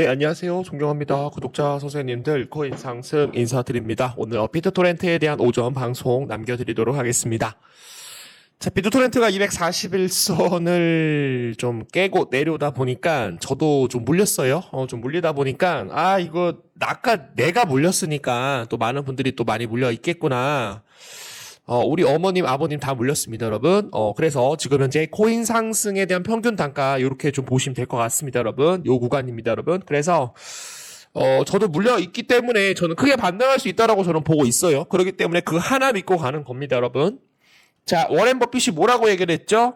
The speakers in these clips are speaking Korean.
네, 안녕하세요. 존경합니다. 구독자 선생님들, 코인 상승 인사드립니다. 오늘 비트 토렌트에 대한 오전 방송 남겨드리도록 하겠습니다. 자, 비트 토렌트가 241선을 좀 깨고 내려오다 보니까 저도 좀 물렸어요. 어, 좀 물리다 보니까, 아, 이거, 아까 내가 물렸으니까 또 많은 분들이 또 많이 물려 있겠구나. 어, 우리 어머님, 아버님 다 물렸습니다, 여러분. 어, 그래서 지금 현재 코인 상승에 대한 평균 단가 이렇게 좀 보시면 될 것 같습니다, 여러분. 요 구간입니다, 여러분. 그래서 어, 저도 물려 있기 때문에 저는 크게 반등할 수 있다라고 저는 보고 있어요. 그렇기 때문에 그 하나 믿고 가는 겁니다, 여러분. 자, 워렌 버핏이 뭐라고 얘기를 했죠?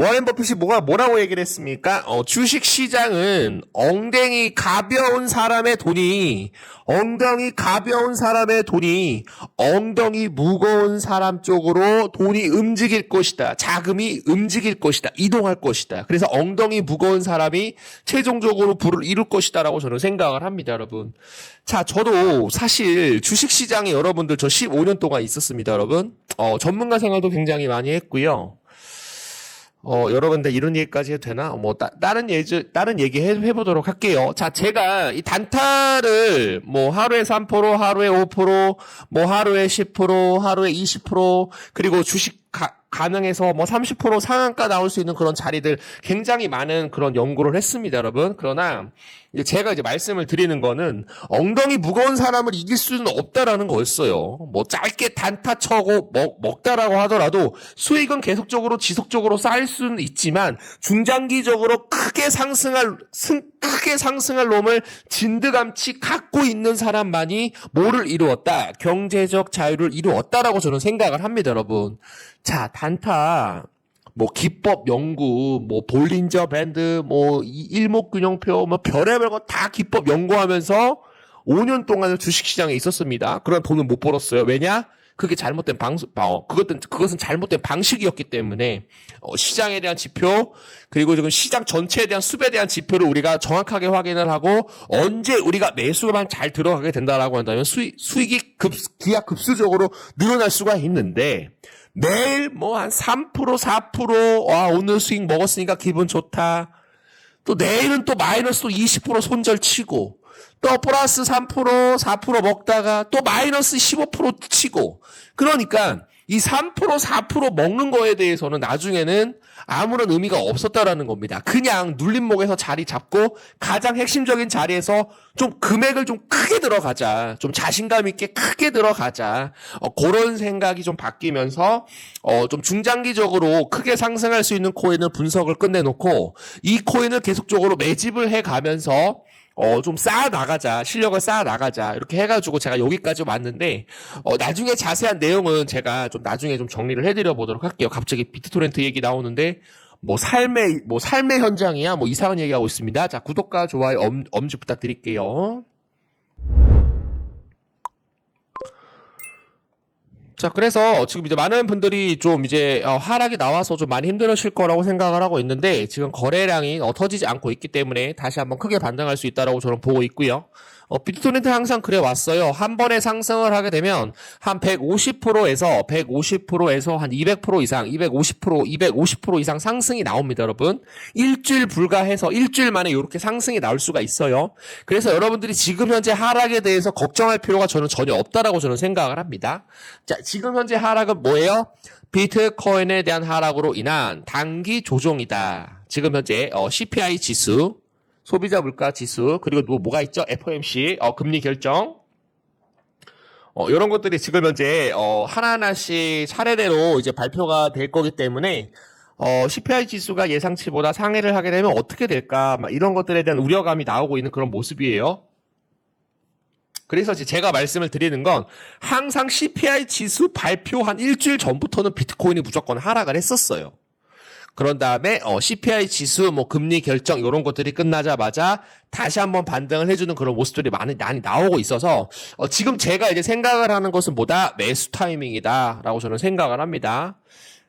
워렌 버핏이 뭐가 뭐라고 얘기를 했습니까? 어, 주식 시장은 엉덩이 가벼운 사람의 돈이 엉덩이 가벼운 사람의 돈이 엉덩이 무거운 사람 쪽으로 돈이 움직일 것이다. 자금이 움직일 것이다. 이동할 것이다. 그래서 엉덩이 무거운 사람이 최종적으로 부를 이룰 것이다라고 저는 생각을 합니다, 여러분. 자, 저도 사실 주식 시장에 여러분들 저 15년 동안 있었습니다, 여러분. 어, 전문가 생활도 굉장히 많이 했고요. 어, 여러분들 이런 얘기까지 해도 되나? 뭐, 따, 다른 예지, 다른 얘기 해, 해보도록 할게요. 자, 제가 이 단타를 뭐 하루에 3%, 하루에 5%, 뭐 하루에 10%, 하루에 20%, 그리고 주식 가, 가능해서 뭐 30% 상한가 나올 수 있는 그런 자리들 굉장히 많은 그런 연구를 했습니다, 여러분. 그러나 이제 제가 이제 말씀을 드리는 거는 엉덩이 무거운 사람을 이길 수는 없다라는 거였어요. 뭐 짧게 단타 쳐고 먹, 먹다라고 하더라도 수익은 계속적으로 지속적으로 쌓일 수는 있지만 중장기적으로 크게 상승할 승, 크게 상승할 놈을 진드감치 갖고 있는 사람만이 뭐를 이루었다? 경제적 자유를 이루었다라고 저는 생각을 합니다, 여러분. 자, 단타. 뭐 기법 연구, 뭐 볼린저 밴드, 뭐 이- 일목균형표, 뭐 별의별 거 다 기법 연구하면서 5년 동안을 주식시장에 있었습니다. 그런 돈을 못 벌었어요. 왜냐? 그게 잘못된 방수, 어, 그것은, 그것은 잘못된 방식이었기 때문에, 어, 시장에 대한 지표, 그리고 지금 시장 전체에 대한 수에 대한 지표를 우리가 정확하게 확인을 하고, 언제 우리가 매수만 잘 들어가게 된다라고 한다면 수익, 수익이 급, 기하 급수적으로 늘어날 수가 있는데, 매일 뭐 한 3%, 4%, 와, 오늘 수익 먹었으니까 기분 좋다. 또 내일은 또 마이너스 또 20% 손절 치고, 또 플러스 3%, 4% 먹다가 또 마이너스 15% 치고. 그러니까 이 3%, 4% 먹는 거에 대해서는 나중에는 아무런 의미가 없었다라는 겁니다. 그냥 눌림목에서 자리 잡고 가장 핵심적인 자리에서 좀 금액을 좀 크게 들어가자. 좀 자신감 있게 크게 들어가자. 어, 그런 생각이 좀 바뀌면서 어, 좀 중장기적으로 크게 상승할 수 있는 코인을 분석을 끝내놓고 이 코인을 계속적으로 매집을 해 가면서 어, 좀 쌓아 나가자. 실력을 쌓아 나가자. 이렇게 해가지고 제가 여기까지 왔는데, 어, 나중에 자세한 내용은 제가 좀 나중에 좀 정리를 해드려 보도록 할게요. 갑자기 비트토렌트 얘기 나오는데, 뭐 삶의, 뭐 삶의 현장이야. 뭐 이상한 얘기하고 있습니다. 자, 구독과 좋아요, 엄, 엄지 부탁드릴게요. 자, 그래서 지금 이제 많은 분들이 좀 이제 어, 하락이 나와서 좀 많이 힘들으실 거라고 생각을 하고 있는데 지금 거래량이 어, 터지지 않고 있기 때문에 다시 한번 크게 반등할 수 있다라고 저는 보고 있고요. 어, 비트토렌트 항상 그래 왔어요. 한 번에 상승을 하게 되면 한 150%에서 150%에서 한 200% 이상, 250%, 250% 이상 상승이 나옵니다, 여러분. 일주일 불가해서 일주일 만에 이렇게 상승이 나올 수가 있어요. 그래서 여러분들이 지금 현재 하락에 대해서 걱정할 필요가 저는 전혀 없다라고 저는 생각을 합니다. 자, 지금 현재 하락은 뭐예요? 비트코인에 대한 하락으로 인한 단기 조정이다. 지금 현재 어, CPI 지수, 소비자 물가 지수, 그리고 뭐, 뭐가 있죠? FOMC, 어, 금리 결정. 어, 이런 것들이 지금 현재, 어, 하나하나씩 차례대로 이제 발표가 될 거기 때문에, 어, CPI 지수가 예상치보다 상회를 하게 되면 어떻게 될까, 막 이런 것들에 대한 우려감이 나오고 있는 그런 모습이에요. 그래서 제가 말씀을 드리는 건 항상 CPI 지수 발표 한 일주일 전부터는 비트코인이 무조건 하락을 했었어요. 그런 다음에 어, CPI 지수, 뭐 금리 결정 이런 것들이 끝나자마자 다시 한번 반등을 해주는 그런 모습들이 많이 많이 나오고 있어서 어, 지금 제가 이제 생각을 하는 것은 뭐다 매수 타이밍이다라고 저는 생각을 합니다.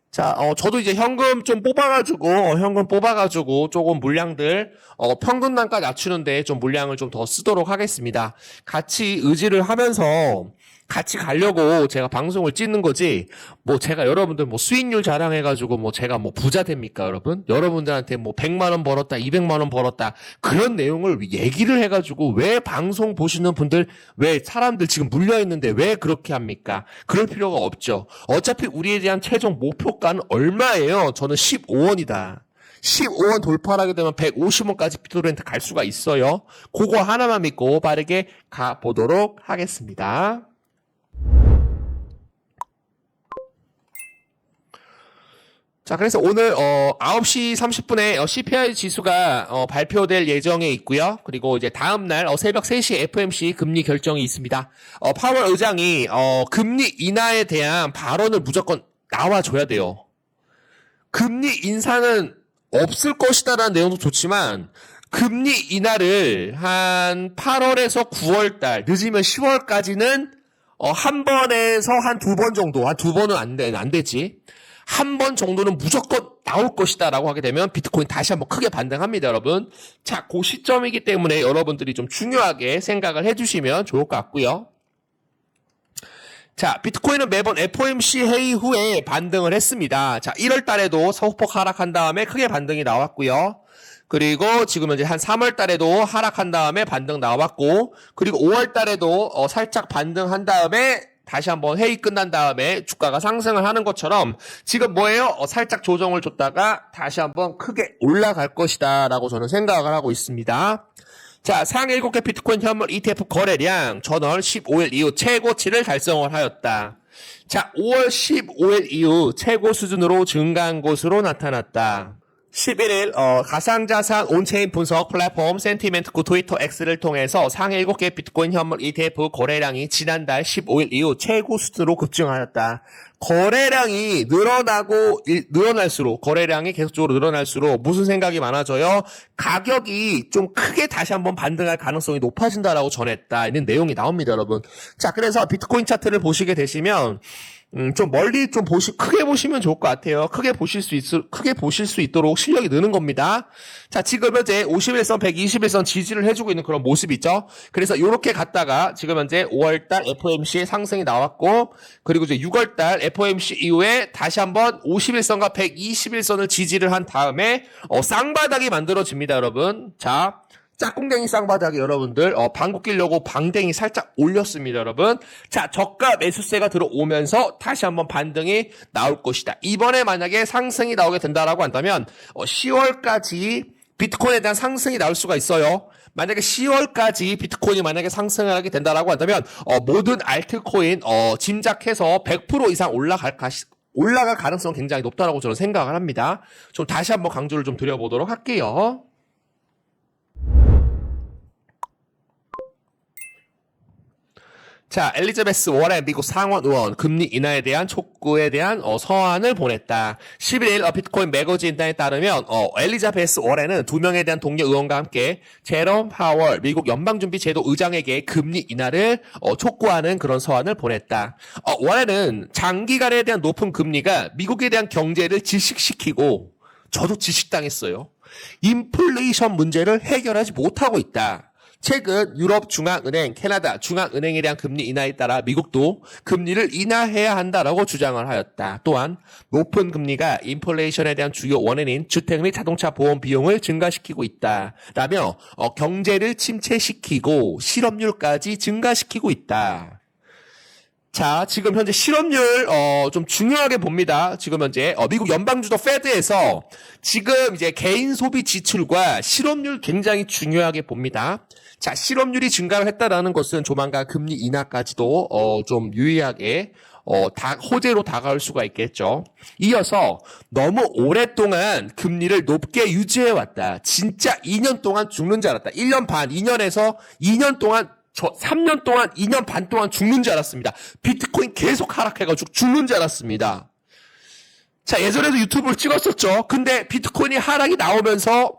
자, 어, 저도 이제 현금 좀 뽑아가지고, 어, 현금 뽑아가지고, 조금 물량들, 어, 평균 단가 낮추는데 좀 물량을 좀 더 쓰도록 하겠습니다. 같이 의지를 하면서, 같이 가려고 제가 방송을 찍는 거지 뭐 제가 여러분들 뭐 수익률 자랑해가지고 뭐 제가 뭐 부자 됩니까 여러분? 여러분들한테 뭐 100만 원 벌었다 200만 원 벌었다 그런 내용을 얘기를 해가지고 왜 방송 보시는 분들 왜 사람들 지금 물려 있는데 왜 그렇게 합니까? 그럴 필요가 없죠. 어차피 우리에 대한 최종 목표가는 얼마예요? 저는 15원이다. 15원 돌파를 하게 되면 150원까지 비트로렌트 갈 수가 있어요. 그거 하나만 믿고 빠르게 가보도록 하겠습니다. 자, 그래서 오늘 어 9시 30분에 어, CPI 지수가 어, 발표될 예정에 있고요. 그리고 이제 다음 날 어, 새벽 3시 FMC 금리 결정이 있습니다. 어, 파월 의장이 어, 금리 인하에 대한 발언을 무조건 나와줘야 돼요. 금리 인상은 없을 것이다라는 내용도 좋지만 금리 인하를 한 8월에서 9월 달 늦으면 10월까지는 어, 한 번에서 한 두 번 정도 한 두 번은 안, 돼, 안 되지 한 번 정도는 무조건 나올 것이다 라고 하게 되면 비트코인 다시 한번 크게 반등합니다 여러분 자 그 시점이기 때문에 여러분들이 좀 중요하게 생각을 해주시면 좋을 것 같고요 자, 비트코인은 매번 FOMC 회의 후에 반등을 했습니다. 자, 1월 달에도 소폭 하락한 다음에 크게 반등이 나왔고요. 그리고 지금 이제 한 3월 달에도 하락한 다음에 반등 나왔고, 그리고 5월 달에도 어, 살짝 반등한 다음에 다시 한번 회의 끝난 다음에 주가가 상승을 하는 것처럼 지금 뭐예요? 어, 살짝 조정을 줬다가 다시 한번 크게 올라갈 것이다 라고 저는 생각을 하고 있습니다. 자, 상해 7개 비트코인 현물 ETF 거래량 전월 15일 이후 최고치를 달성을 하였다. 자, 5월 15일 이후 최고 수준으로 증가한 것으로 나타났다. 11일 어, 가상자산 온체인 분석 플랫폼 센티멘트코 트위터 X를 통해서 상해 7개 비트코인 현물 ETF 거래량이 지난달 15일 이후 최고 수준으로 급증하였다. 거래량이 늘어나고 일- 늘어날수록 거래량이 계속적으로 늘어날수록 무슨 생각이 많아져요? 가격이 좀 크게 다시 한번 반등할 가능성이 높아진다라고 전했다. 이런 내용이 나옵니다, 여러분. 자, 그래서 비트코인 차트를 보시게 되시면 음, 좀 멀리 좀 보시, 크게 보시면 좋을 것 같아요. 크게 보실 수 있, 크게 보실 수 있도록 실력이 느는 겁니다. 자, 지금 현재 51선, 121선 지지를 해주고 있는 그런 모습이 있죠. 그래서 이렇게 갔다가 지금 현재 5월달 FOMC 상승이 나왔고, 그리고 이제 6월달 FOMC 이후에 다시 한번 51선과 121선을 지지를 한 다음에, 어, 쌍바닥이 만들어집니다, 여러분. 자, 짝꿍댕이 쌍바닥에 여러분들 어, 방구 끼려고 방댕이 살짝 올렸습니다 여러분. 자 저가 매수세가 들어오면서 다시 한번 반등이 나올 것이다. 이번에 만약에 상승이 나오게 된다라고 한다면 어, 10월까지 비트코인에 대한 상승이 나올 수가 있어요. 만약에 10월까지 비트코인이 만약에 상승을 하게 된다라고 한다면 어, 모든 알트코인 어, 짐작해서 100% 이상 올라갈 가시, 올라갈 가능성 굉장히 높다라고 저는 생각을 합니다. 좀 다시 한번 강조를 좀 드려보도록 할게요 자, 엘리자베스 워렌 미국 상원 의원 금리 인하에 대한 촉구에 대한 어, 서한을 보냈다. 11일 어, 비트코인 매거진단에 따르면 어, 엘리자베스 워렌은 두 명에 대한 동료 의원과 함께 제롬 파월 미국 연방준비제도 의장에게 금리 인하를 어, 촉구하는 그런 서한을 보냈다. 어, 워렌은 장기간에 대한 높은 금리가 미국에 대한 경제를 질식시키고 저도 질식당했어요. 인플레이션 문제를 해결하지 못하고 있다. 최근 유럽 중앙은행, 캐나다 중앙은행에 대한 금리 인하에 따라 미국도 금리를 인하해야 한다라고 주장을 하였다. 또한 높은 금리가 인플레이션에 대한 주요 원인인 주택 및 자동차 보험 비용을 증가시키고 있다. 라며 어, 경제를 침체시키고 실업률까지 증가시키고 있다. 자, 지금 현재 실업률 어, 좀 중요하게 봅니다. 지금 현재 어, 미국 연방주도 페드에서 지금 이제 개인 소비 지출과 실업률 굉장히 중요하게 봅니다. 자, 실업률이 증가를 했다라는 것은 조만간 금리 인하까지도 어, 좀 유의하게 어, 다, 호재로 다가올 수가 있겠죠. 이어서 너무 오랫동안 금리를 높게 유지해 왔다. 진짜 2년 동안 죽는 줄 알았다. 1년 반, 2년에서 2년 동안 저 3년 동안 2년 반 동안 죽는 줄 알았습니다. 비트코인 계속 하락해가지고 죽는 줄 알았습니다. 자 예전에도 유튜브를 찍었었죠. 근데 비트코인이 하락이 나오면서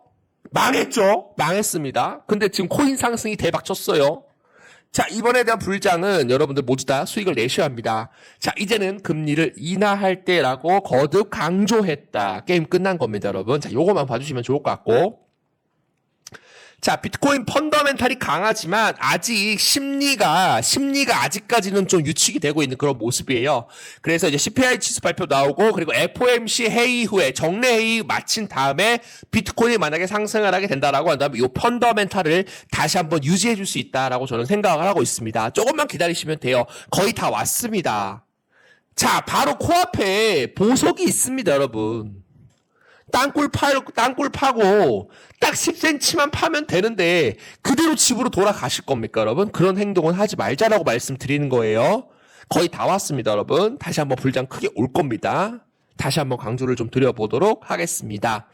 망했죠. 망했습니다. 근데 지금 코인 상승이 대박 쳤어요. 자 이번에 대한 불장은 여러분들 모두 다 수익을 내셔야 합니다. 자 이제는 금리를 인하할 때라고 거듭 강조했다. 게임 끝난 겁니다, 여러분. 자 요거만 봐주시면 좋을 것 같고. 자, 비트코인 펀더멘탈이 강하지만 아직 심리가 심리가 아직까지는 좀 유축이 되고 있는 그런 모습이에요. 그래서 이제 CPI 지수 발표 나오고 그리고 FOMC 회의 후에 정례 회의 마친 다음에 비트코인이 만약에 상승을 하게 된다라고 한다면 이 펀더멘탈을 다시 한번 유지해 줄 수 있다라고 저는 생각을 하고 있습니다. 조금만 기다리시면 돼요. 거의 다 왔습니다. 자, 바로 코앞에 보석이 있습니다, 여러분. 땅굴 파, 땅굴 파고 딱 10cm만 파면 되는데 그대로 집으로 돌아가실 겁니까, 여러분? 그런 행동은 하지 말자라고 말씀드리는 거예요. 거의 다 왔습니다, 여러분. 다시 한번 불장 크게 올 겁니다. 다시 한번 강조를 좀 드려보도록 하겠습니다.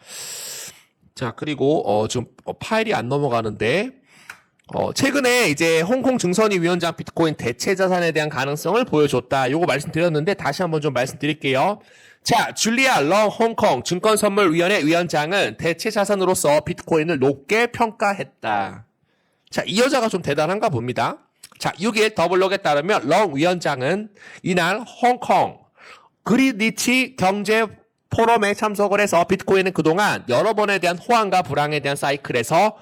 자, 그리고, 어, 지금 어, 파일이 안 넘어가는데, 어, 최근에 이제 홍콩 증선위 위원장 비트코인 대체 자산에 대한 가능성을 보여줬다. 요거 말씀드렸는데 다시 한번 좀 말씀드릴게요. 자, 줄리아 렁 홍콩 증권선물위원회 위원장은 대체 자산으로서 비트코인을 높게 평가했다. 자, 이 여자가 좀 대단한가 봅니다. 자, 6일 더블록에 따르면 렁 위원장은 이날 홍콩 그리니치 경제 포럼에 참석을 해서 비트코인은 그동안 여러 번에 대한 호황과 불황에 대한 사이클에서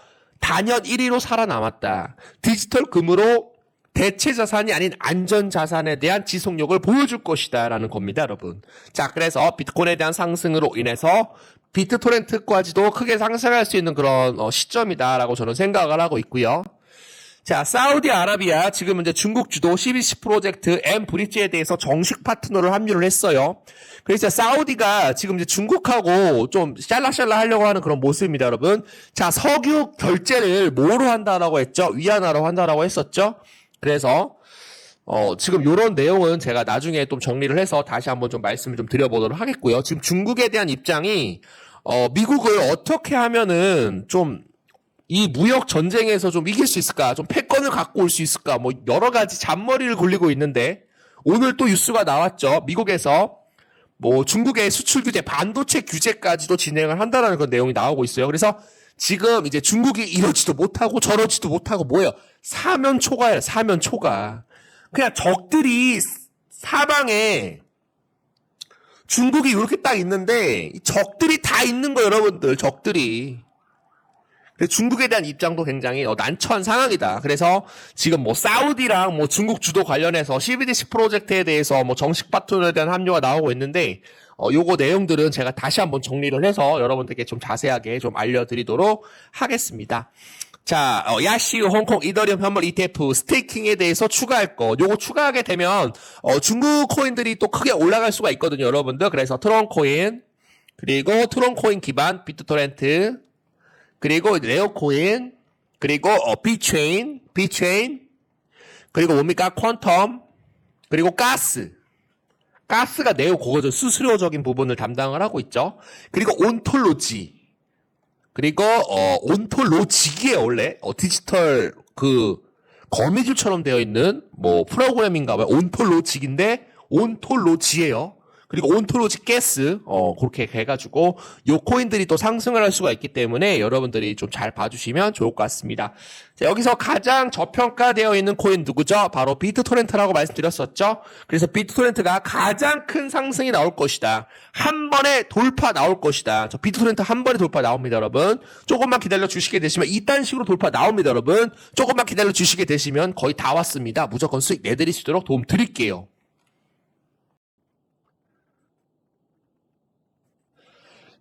단연 1위로 살아남았다. 디지털 금으로 대체 자산이 아닌 안전 자산에 대한 지속력을 보여줄 것이다. 라는 겁니다, 여러분. 자, 그래서 비트코인에 대한 상승으로 인해서 비트토렌트까지도 크게 상승할 수 있는 그런 어, 시점이다라고 저는 생각을 하고 있고요. 자, 사우디아라비아 지금 이제 중국 주도 CBC 프로젝트 M 브릿지에 대해서 정식 파트너를 합류를 했어요. 그래서 사우디가 지금 이제 중국하고 좀 샬라샬라 하려고 하는 그런 모습입니다, 여러분. 자, 석유 결제를 뭐로 한다라고 했죠? 위안화로 한다라고 했었죠? 그래서 어, 지금 요런 내용은 제가 나중에 좀 정리를 해서 다시 한번 좀 말씀을 좀 드려보도록 하겠고요. 지금 중국에 대한 입장이 어, 미국을 어떻게 하면은 좀 이 무역 전쟁에서 좀 이길 수 있을까? 좀 패권을 갖고 올 수 있을까? 뭐 여러 가지 잔머리를 굴리고 있는데 오늘 또 뉴스가 나왔죠. 미국에서 뭐 중국의 수출 규제, 반도체 규제까지도 진행을 한다라는 그런 내용이 나오고 있어요. 그래서 지금 이제 중국이 이러지도 못하고 저러지도 못하고 뭐예요? 사면 초과예요. 사면 초과. 그냥 적들이 사방에 중국이 이렇게 딱 있는데 이 적들이 다 있는 거 여러분들 적들이 중국에 대한 입장도 굉장히 어, 난처한 상황이다. 그래서 지금 뭐 사우디랑 뭐 중국 주도 관련해서 CBDC 프로젝트에 대해서 뭐 정식 파트너에 대한 합류가 나오고 있는데 어, 요거 내용들은 제가 다시 한번 정리를 해서 여러분들께 좀 자세하게 좀 알려드리도록 하겠습니다. 자, 어, 야시우 홍콩 이더리움 현물 ETF 스테이킹에 대해서 추가할 거. 요거 추가하게 되면 어, 중국 코인들이 또 크게 올라갈 수가 있거든요, 여러분들. 그래서 트론 코인 그리고 트론 코인 기반 비트토렌트 그리고 레오 코인, 그리고 어, 비체인, 비체인, 그리고 뭡니까 퀀텀, 그리고 가스. 가스가 네오 그거죠. 수수료적인 부분을 담당을 하고 있죠. 그리고 온톨로지. 그리고 어, 온톨로직이에요 원래 어, 디지털 그 거미줄처럼 되어 있는 뭐 프로그램인가 봐요. 온톨로직인데 온톨로지예요. 그리고 온토로지 가스 어 그렇게 해가지고 요 코인들이 또 상승을 할 수가 있기 때문에 여러분들이 좀 잘 봐주시면 좋을 것 같습니다. 자, 여기서 가장 저평가되어 있는 코인 누구죠? 바로 비트토렌트라고 말씀드렸었죠. 그래서 비트토렌트가 가장 큰 상승이 나올 것이다. 한 번에 돌파 나올 것이다. 저 비트토렌트 한 번에 돌파 나옵니다, 여러분. 조금만 기다려 주시게 되시면 이딴 식으로 돌파 나옵니다, 여러분. 조금만 기다려 주시게 되시면 거의 다 왔습니다. 무조건 수익 내드릴 수 있도록 도움 드릴게요.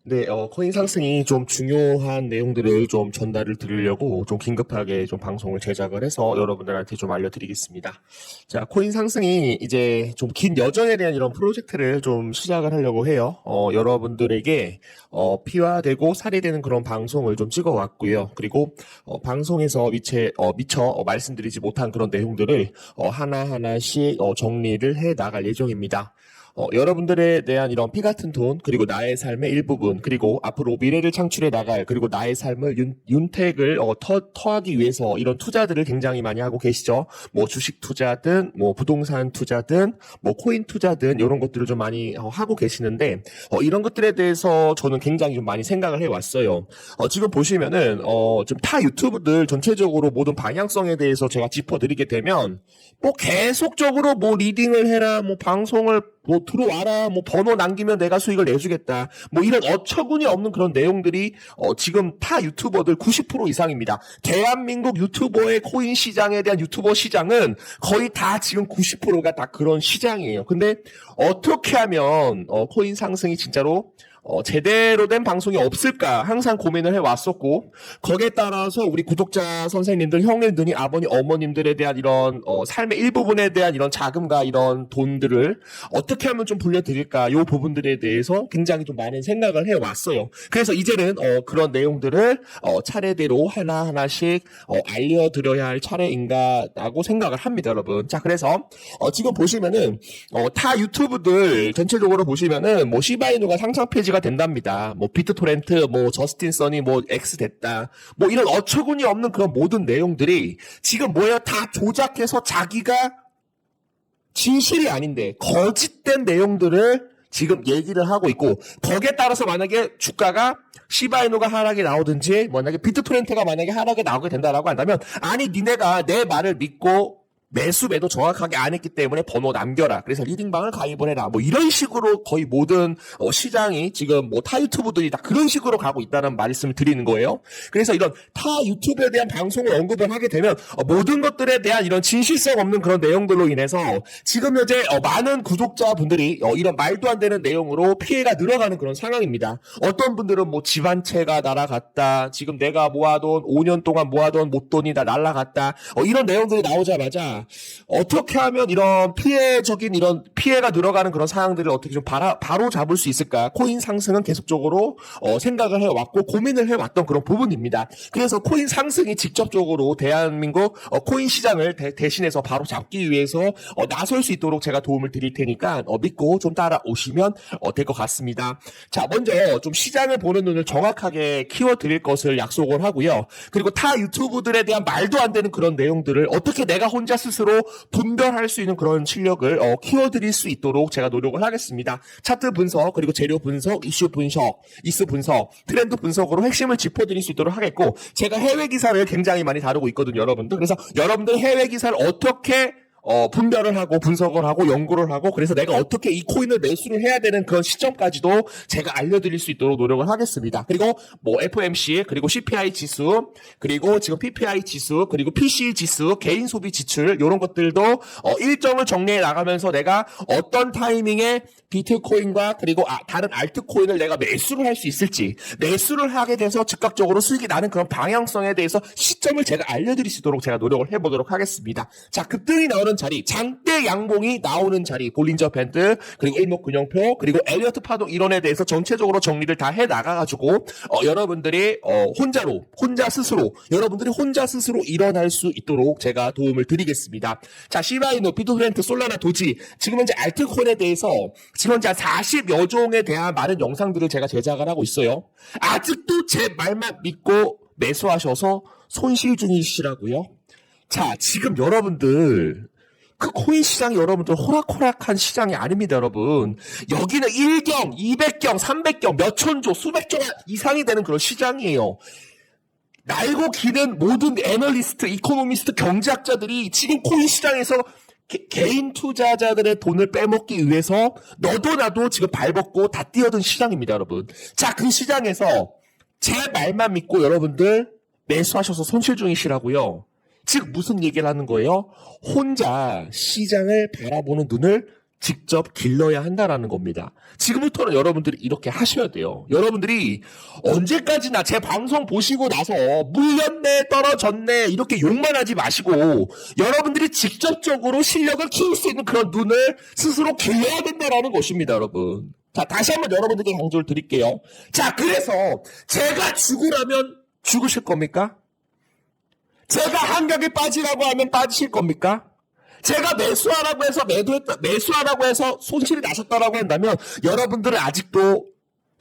네, 어, 코인 상승이 좀 중요한 내용들을 좀 전달을 드리려고 좀 긴급하게 좀 방송을 제작을 해서 여러분들한테 좀 알려드리겠습니다. 자, 코인 상승이 이제 좀 긴 여정에 대한 이런 프로젝트를 좀 시작을 하려고 해요. 어, 여러분들에게 어, 피와 되고 살이 되는 그런 방송을 좀 찍어왔고요. 그리고 어, 방송에서 미처, 어, 미처 어, 말씀드리지 못한 그런 내용들을 어, 하나하나씩 어, 정리를 해 나갈 예정입니다. 어, 여러분들에 대한 이런 피 같은 돈, 그리고 나의 삶의 일부분, 그리고 앞으로 미래를 창출해 나갈, 그리고 나의 삶을 윤, 윤택을 어, 터, 터하기 위해서 이런 투자들을 굉장히 많이 하고 계시죠. 뭐 주식 투자든, 뭐 부동산 투자든, 뭐 코인 투자든, 이런 것들을 좀 많이 어, 하고 계시는데, 어, 이런 것들에 대해서 저는 굉장히 좀 많이 생각을 해 왔어요. 어, 지금 보시면은, 어, 좀 타 유튜브들 전체적으로 모든 방향성에 대해서 제가 짚어드리게 되면, 뭐 계속적으로 뭐 리딩을 해라, 뭐 방송을 뭐 들어와라 뭐 번호 남기면 내가 수익을 내주겠다. 뭐 이런 어처구니 없는 그런 내용들이 어, 지금 타 유튜버들 90% 이상입니다. 대한민국 유튜버의 코인 시장에 대한 유튜버 시장은 거의 다 지금 90%가 다 그런 시장이에요. 근데 어떻게 하면 어, 코인 상승이 진짜로 어, 제대로 된 방송이 없을까 항상 고민을 해왔었고 거기에 따라서 우리 구독자 선생님들, 형님들이 아버님, 어머님들에 대한 이런 어, 삶의 일부분에 대한 이런 자금과 이런 돈들을 어떻게 하면 좀 불려드릴까 요 부분들에 대해서 굉장히 좀 많은 생각을 해왔어요. 그래서 이제는 어, 그런 내용들을 어, 차례대로 하나 하나씩 어, 알려드려야 할 차례인가라고 생각을 합니다, 여러분. 자, 그래서 어, 지금 보시면은 어, 타 유튜브들 전체적으로 보시면은 뭐 시바이누가 상장 페이지 가 된답니다. 뭐 비트 토렌트, 뭐 저스틴 써니, 뭐 X 됐다. 뭐 이런 어처구니 없는 그런 모든 내용들이 지금 뭐예요? 다 조작해서 자기가 진실이 아닌데 거짓된 내용들을 지금 얘기를 하고 있고 거기에 따라서 만약에 주가가 시바이노가 하락이 나오든지 만약에 비트 토렌트가 만약에 하락이 나오게 된다라고 한다면 아니 니네가 내 말을 믿고 매수 매도 정확하게 안 했기 때문에 번호 남겨라. 그래서 리딩방을 가입을 해라. 뭐 이런 식으로 거의 모든 어, 시장이 지금 뭐 타 유튜브들이 다 그런 식으로 가고 있다는 말씀을 드리는 거예요. 그래서 이런 타 유튜브에 대한 방송을 언급을 하게 되면 어, 모든 것들에 대한 이런 진실성 없는 그런 내용들로 인해서 지금 현재 어, 많은 구독자분들이 어, 이런 말도 안 되는 내용으로 피해가 늘어가는 그런 상황입니다. 어떤 분들은 뭐 집안채가 날아갔다. 지금 내가 모아둔 5년 동안 모아둔 못돈이 다 날아갔다. 어, 이런 내용들이 나오자마자 어떻게 하면 이런 피해적인 이런 피해가 늘어가는 그런 상황들을 어떻게 좀 바라, 바로 잡을 수 있을까? 코인 상승은 계속적으로 어, 생각을 해왔고 고민을 해왔던 그런 부분입니다. 그래서 코인 상승이 직접적으로 대한민국 어, 코인 시장을 대, 신해서 바로 잡기 위해서 어, 나설 수 있도록 제가 도움을 드릴 테니까 어, 믿고 좀 따라오시면 어, 될 것 같습니다. 자, 먼저 좀 시장을 보는 눈을 정확하게 키워드릴 것을 약속을 하고요. 그리고 타 유튜브들에 대한 말도 안 되는 그런 내용들을 어떻게 내가 혼자 스스로 분별할 수 있는 그런 실력을 어, 키워드릴 수 있도록 제가 노력을 하겠습니다. 차트 분석, 그리고 재료 분석, 이슈 분석, 이슈 분석, 트렌드 분석으로 핵심을 짚어드릴 수 있도록 하겠고, 제가 해외 기사를 굉장히 많이 다루고 있거든요, 여러분들. 그래서 여러분들 해외 기사를 어떻게 어, 분별을 하고 분석을 하고 연구를 하고 그래서 내가 어떻게 이 코인을 매수를 해야 되는 그런 시점까지도 제가 알려드릴 수 있도록 노력을 하겠습니다. 그리고 뭐 FOMC 그리고 CPI 지수 그리고 지금 PPI 지수 그리고 PC 지수 개인 소비 지출 이런 것들도 어, 일정을 정리해 나가면서 내가 어떤 타이밍에 비트코인과 그리고 아, 다른 알트코인을 내가 매수를 할 수 있을지 매수를 하게 돼서 즉각적으로 수익이 나는 그런 방향성에 대해서 시점을 제가 알려드릴 수 있도록 제가 노력을 해보도록 하겠습니다. 자 급등이 나오는 자리 장대 양봉이 나오는 자리 볼린저 밴드 그리고 일목균형표 그리고 엘리어트 파동 이론에 대해서 전체적으로 정리를 다 해 나가가지고 어, 여러분들이 어, 혼자로 혼자 스스로 여러분들이 혼자 스스로 일어날 수 있도록 제가 도움을 드리겠습니다. 자 시바이노 비트프렌트 솔라나 도지 지금 현재 알트코인에 대해서 지금 현재 40여 종에 대한 많은 영상들을 제가 제작을 하고 있어요. 아직도 제 말만 믿고 매수하셔서 손실 중이시라고요? 자, 지금 여러분들 그 코인 시장이 여러분들 호락호락한 시장이 아닙니다, 여러분. 여기는 1경, 200경, 300경, 몇 천조, 수백조 이상이 되는 그런 시장이에요. 날고 기는 모든 애널리스트, 이코노미스트, 경제학자들이 지금 코인 시장에서 개, 개인 투자자들의 돈을 빼먹기 위해서 너도 나도 지금 발벗고 다 뛰어든 시장입니다, 여러분. 자, 그 시장에서 제 말만 믿고 여러분들 매수하셔서 손실 중이시라고요. 즉 무슨 얘기를 하는 거예요? 혼자 시장을 바라보는 눈을 직접 길러야 한다라는 겁니다. 지금부터는 여러분들이 이렇게 하셔야 돼요. 여러분들이 언제까지나 제 방송 보시고 나서 물렸네, 떨어졌네, 이렇게 욕만 하지 마시고 여러분들이 직접적으로 실력을 키울 수 있는 그런 눈을 스스로 길러야 된다라는 것입니다, 여러분. 자, 다시 한번 여러분들께 강조를 드릴게요. 자, 그래서 제가 죽으라면 죽으실 겁니까? 제가 한격에 빠지라고 하면 빠지실 겁니까? 제가 매수하라고 해서 매도했다, 매수하라고 해서 손실이 나셨다라고 한다면 여러분들은 아직도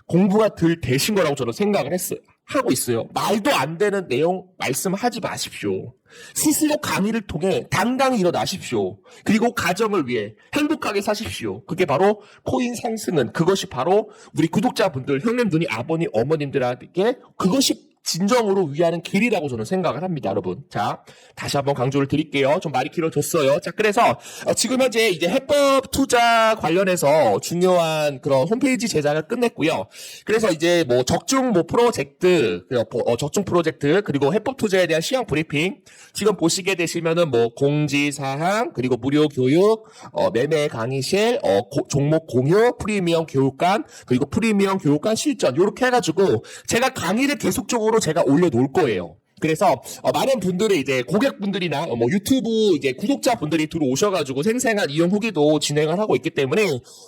공부가 덜 되신 거라고 저는 생각을 했어요. 하고 있어요. 말도 안 되는 내용 말씀하지 마십시오. 스스로 강의를 통해 당당히 일어나십시오. 그리고 가정을 위해 행복하게 사십시오. 그게 바로 코인 상승은 그것이 바로 우리 구독자분들, 형님들이 아버님, 어머님들에게 그것이 진정으로 위하는 길이라고 저는 생각을 합니다, 여러분. 자, 다시 한번 강조를 드릴게요. 좀 말이 길어졌어요. 자, 그래서 어, 지금 현재 이제 해법 투자 관련해서 중요한 그런 홈페이지 제작을 끝냈고요. 그래서 이제 뭐 적중 뭐 프로젝트, 그, 어, 적중 프로젝트 그리고 해법 투자에 대한 시황 브리핑 지금 보시게 되시면은 뭐 공지 사항 그리고 무료 교육, 어, 매매 강의실, 어, 고- 종목 공유, 프리미엄 교육관 그리고 프리미엄 교육관 실전 이렇게 해가지고 제가 강의를 계속적으로 제가 올려놓을 거예요. 그래서 어, 많은 분들이 이제 고객분들이나 어, 뭐 유튜브 이제 구독자분들이 들어오셔가지고 생생한 이용 후기도 진행을 하고 있기 때문에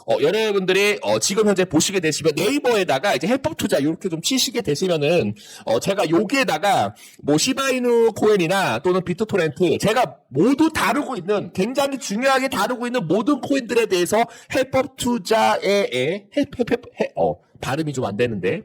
어, 여러분들이 어, 지금 현재 보시게 되시면 네이버에다가 이제 해법 투자 이렇게 좀 치시게 되시면은 어, 제가 여기에다가 뭐 시바이누 코인이나 또는 비트토렌트 제가 모두 다루고 있는 굉장히 중요하게 다루고 있는 모든 코인들에 대해서 해법 투자에 해 해해어 발음이 좀 안 되는데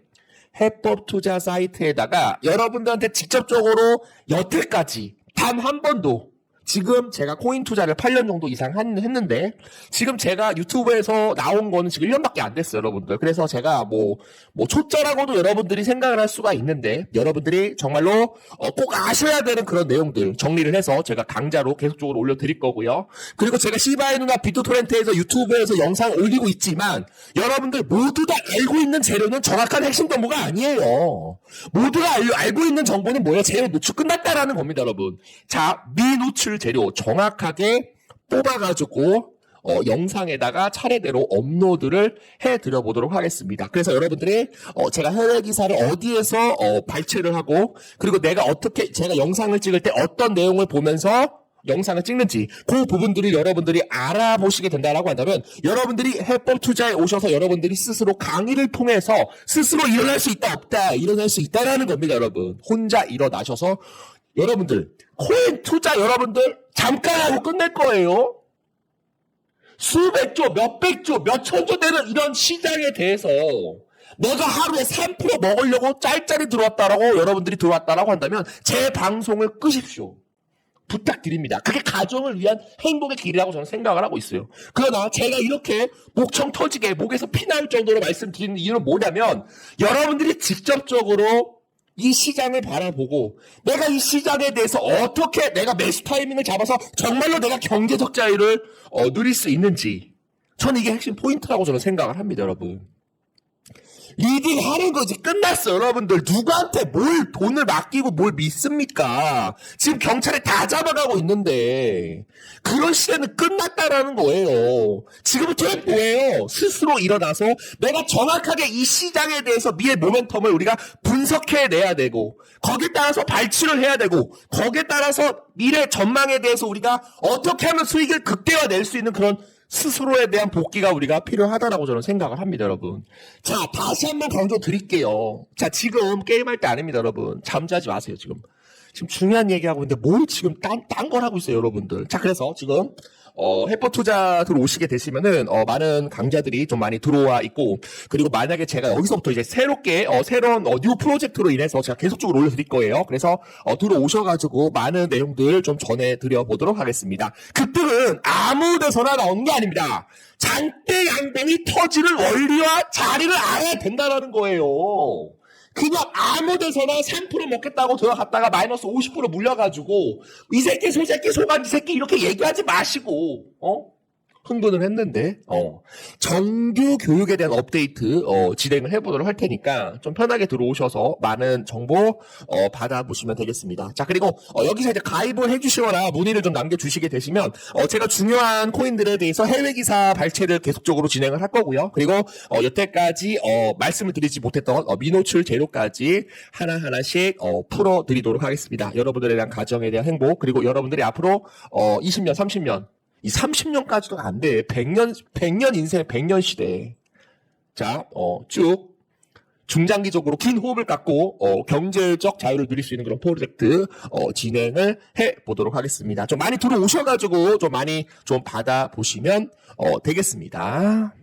해법 투자 사이트에다가 여러분들한테 직접적으로 여태까지 단 한 번도 지금 제가 코인 투자를 8년 정도 이상 한- 했는데 지금 제가 유튜브에서 나온 거는 지금 1년밖에 안 됐어요, 여러분들. 그래서 제가 뭐, 뭐 초짜라고도 여러분들이 생각을 할 수가 있는데 여러분들이 정말로 어, 꼭 아셔야 되는 그런 내용들 정리를 해서 제가 강좌로 계속적으로 올려드릴 거고요. 그리고 제가 시바이누나 비트토렌트에서 유튜브에서 영상 올리고 있지만 여러분들 모두 다 알고 있는 재료는 정확한 핵심 정보가 아니에요. 모두가 알, 알고 있는 정보는 뭐예요? 재료 노출 끝났다라는 겁니다, 여러분. 자, 미노출 재료 정확하게 뽑아가지고 어, 영상에다가 차례대로 업로드를 해드려 보도록 하겠습니다. 그래서 여러분들이 어, 제가 해외 기사를 어디에서 어, 발췌를 하고 그리고 내가 어떻게 제가 영상을 찍을 때 어떤 내용을 보면서 영상을 찍는지 그 부분들이 여러분들이 알아보시게 된다라고 한다면 여러분들이 해법 투자에 오셔서 여러분들이 스스로 강의를 통해서 스스로 일어날 수 있다 없다 일어날 수 있다라는 겁니다 여러분 혼자 일어나셔서 여러분들 코인 투자 여러분들 잠깐 하고 끝낼 거예요 수백조 몇백조 몇천조 되는 이런 시장에 대해서 내가 하루에 3% 먹으려고 짤짤이 들어왔다라고 여러분들이 들어왔다라고 한다면 제 방송을 끄십시오 부탁드립니다. 그게 가정을 위한 행복의 길이라고 저는 생각을 하고 있어요. 그러나 제가 이렇게 목청 터지게 목에서 피 날 정도로 말씀드리는 이유는 뭐냐면 여러분들이 직접적으로 이 시장을 바라보고 내가 이 시장에 대해서 어떻게 내가 매수 타이밍을 잡아서 정말로 내가 경제적 자유를 어, 누릴 수 있는지 저는 이게 핵심 포인트라고 저는 생각을 합니다, 여러분. 리딩 하는 거 이제 끝났어, 여러분들. 누구한테 뭘 돈을 맡기고 뭘 믿습니까? 지금 경찰에 다 잡아가고 있는데, 그런 시대는 끝났다라는 거예요. 지금부터는 뭐예요? 스스로 일어나서 내가 정확하게 이 시장에 대해서 미의 모멘텀을 우리가 분석해내야 되고, 거기에 따라서 발출을 해야 되고, 거기에 따라서 미래 전망에 대해서 우리가 어떻게 하면 수익을 극대화낼 수 있는 그런 스스로에 대한 복귀가 우리가 필요하다라고 저는 생각을 합니다, 여러분. 자, 다시 한번 강조 드릴게요. 자, 지금 게임할 때 아닙니다, 여러분. 잠자지 마세요, 지금. 지금 중요한 얘기하고 있는데 뭘 지금 딴, 딴 걸 하고 있어요, 여러분들. 자, 그래서 지금, 어, 해퍼 투자 들어오시게 되시면은, 어, 많은 강좌들이 좀 많이 들어와 있고, 그리고 만약에 제가 여기서부터 이제 새롭게, 어, 새로운, 어, 뉴 프로젝트로 인해서 제가 계속적으로 올려드릴 거예요. 그래서, 어, 들어오셔가지고 많은 내용들 좀 전해드려 보도록 하겠습니다. 급등은 아무 데서나 나오는 게 아닙니다. 장대 양봉이 터지는 원리와 자리를 알아야 된다는 거예요. 그냥 아무 데서나 3% 먹겠다고 들어갔다가 마이너스 50% 물려가지고 이 새끼 소 새끼 소간지 새끼 이렇게 얘기하지 마시고 어? 흥분을 했는데 어 정규 교육에 대한 업데이트 어, 진행을 해보도록 할 테니까 좀 편하게 들어오셔서 많은 정보 어, 받아보시면 되겠습니다. 자 그리고 어, 여기서 이제 가입을 해주시거나 문의를 좀 남겨주시게 되시면 어, 제가 중요한 코인들에 대해서 해외 기사 발췌를 계속적으로 진행을 할 거고요. 그리고 어, 여태까지 어, 말씀을 드리지 못했던 어, 미노출 재료까지 하나 하나씩 어, 풀어드리도록 하겠습니다. 여러분들에 대한 가정에 대한 행복 그리고 여러분들이 앞으로 어, 20년, 30년 이 30년까지도 안 돼. 100년, 100년 인생, 100년 시대. 자, 어, 쭉. 중장기적으로 긴 호흡을 갖고, 어, 경제적 자유를 누릴 수 있는 그런 프로젝트, 어, 진행을 해 보도록 하겠습니다. 좀 많이 들어오셔가지고, 좀 많이 좀 받아 보시면, 어, 되겠습니다.